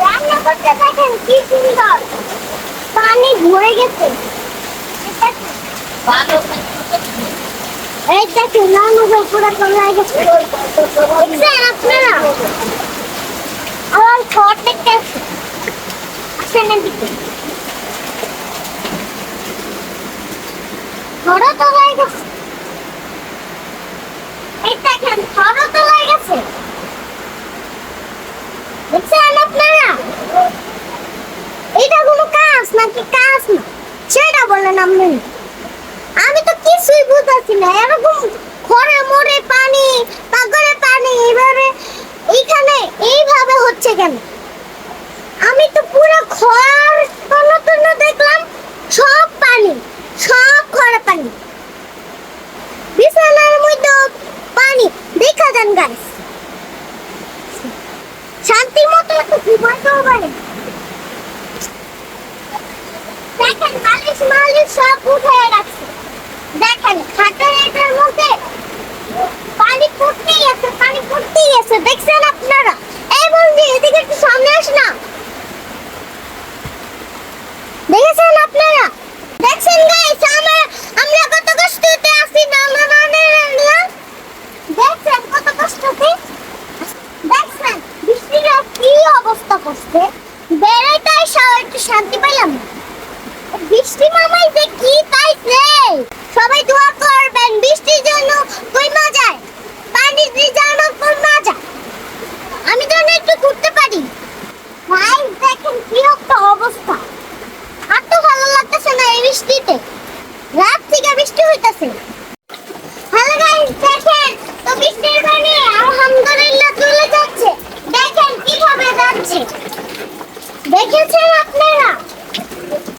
রান্না করতে দেখেন কি সুন্দর তো হয়ে গেছে এই দেখেন ঘরও তো হয়ে গেছে দেখছেন আপনারা এটা কোনো কাজ নাকি কাজ না সেটা বলেন আপনি আমি তো কিছুই বুঝতেছি না, এরকম ঘরে মরে পানি পাগরে পানি এইভাবে এইখানে এইভাবে হচ্ছে কেন? আমি তো পুরো ঘর তন্ন দেখলাম সব পানি, সব ঘরে পানি। বিছানার মধ্যে পানি, দেখা যান গাইস শান্তি মতো একটু ঘুমাতেও পারে? দেখেন মালিশ মালিশ, সব উঠে রাখছে দেখেন খাটের এটার মধ্যে পানি পড়তেই আছে পানি পড়তেই দেখছেন আপনারা? এই বন্ধু এদিকে একটু সামনে আস না। দেখেছেন আপনারা? দেখছেন গাইস আমরা আমরা কত কষ্টতে আছি না না না না দেখছেন কত কষ্টতে? দেখছেন, বৃষ্টির কি অবস্থা করছে। বেড়াইতে সব একটু শান্তি পাইলাম বৃষ্টি মামাই যে কি পাইছে সবাই দোয়া করবেন বৃষ্টির জন্য কইমা যায় পানি যেন কমা যায় আমি যেন একটু ঘুরতে পারি ভাই দেখেন কি একটা অবস্থা আর তো ভালো লাগতেছে না এই বৃষ্টিতে রাত থেকে বৃষ্টি হইতাছে।